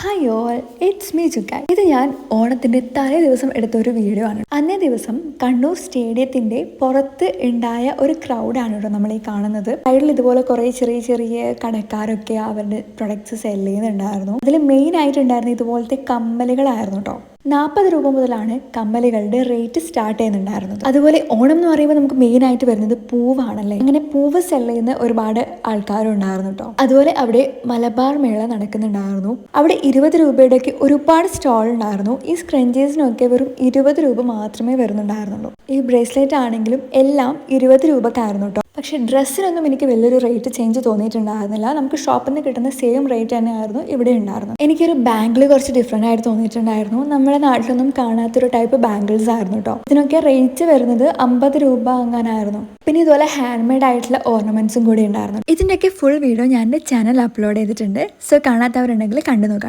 Hi all it's me Chukkai ഇത് ഞാൻ ഓണത്തിന്റെ തലേ ദിവസം എടുത്ത ഒരു വീഡിയോ ആണ്. അന്നേ ദിവസം കണ്ണൂർ സ്റ്റേഡിയത്തിന്റെ പുറത്ത് ഉണ്ടായ ഒരു ക്രൗഡാണ് കേട്ടോ നമ്മൾ ഈ കാണുന്നത് സൈഡിൽ ഇതുപോലെ കുറേ ചെറിയ ചെറിയ കടക്കാരൊക്കെ അവരുടെ പ്രൊഡക്ട്സ് സെൽ ചെയ്യുന്നുണ്ടായിരുന്നു. അതിൽ മെയിൻ ആയിട്ടുണ്ടായിരുന്ന ഇതുപോലത്തെ കമ്മലുകളായിരുന്നു കേട്ടോ. നാൽപ്പത് രൂപ മുതലാണ് കമ്മലുകളുടെ റേറ്റ് സ്റ്റാർട്ട് ചെയ്യുന്നുണ്ടായിരുന്നത്. അതുപോലെ ഓണം എന്ന് പറയുമ്പോൾ നമുക്ക് മെയിൻ ആയിട്ട് വരുന്നത് പൂവാണല്ലേ? അങ്ങനെ പൂവ് സെൽ ചെയ്യുന്ന ഒരുപാട് ആൾക്കാരുണ്ടായിരുന്നു കേട്ടോ അതുപോലെ അവിടെ മലബാർ മേള നടക്കുന്നുണ്ടായിരുന്നു. അവിടെ ഇരുപത് രൂപയുടെയൊക്കെ ഒരുപാട് സ്റ്റോൾ ഉണ്ടായിരുന്നു. ഈ സ്ക്രഞ്ചേഴ്സിനൊക്കെ വെറും ഇരുപത് രൂപ മാത്രമേ വരുന്നുണ്ടായിരുന്നുള്ളൂ. ഈ ബ്രേസ്ലെറ്റ് ആണെങ്കിലും എല്ലാം ഇരുപത് രൂപക്കായിരുന്നു കേട്ടോ പക്ഷേ ഡ്രസ്സിനൊന്നും എനിക്ക് വലിയൊരു റേറ്റ് ചേഞ്ച് തോന്നിയിട്ടുണ്ടായിരുന്നില്ല. നമുക്ക് ഷോപ്പിൽ നിന്ന് കിട്ടുന്ന സെയിം റേറ്റ് തന്നെയായിരുന്നു ഇവിടെ ഉണ്ടായിരുന്നത്. എനിക്കൊരു ബാംഗിൾ കുറച്ച് ഡിഫറെന്റ് ആയിട്ട് തോന്നിയിട്ടുണ്ടായിരുന്നു. നമ്മുടെ നാട്ടിലൊന്നും കാണാത്തൊരു ടൈപ്പ് ബാംഗിൾസ് ആയിരുന്നു കേട്ടോ ഇതിനൊക്കെ റേറ്റ് വരുന്നത് അമ്പത് രൂപ അങ്ങനായിരുന്നു. പിന്നെ ഇതുപോലെ ഹാൻഡ് മെയ്ഡ് ആയിട്ടുള്ള ഓർണമെന്റ്സും കൂടി ഉണ്ടായിരുന്നു. ഇതിന്റെയൊക്കെ ഫുൾ വീഡിയോ ഞാൻ എന്റെ ചാനൽ അപ്ലോഡ് ചെയ്തിട്ടുണ്ട്. സോ കാണാത്തവരുണ്ടെങ്കിൽ കണ്ടു നോക്കാം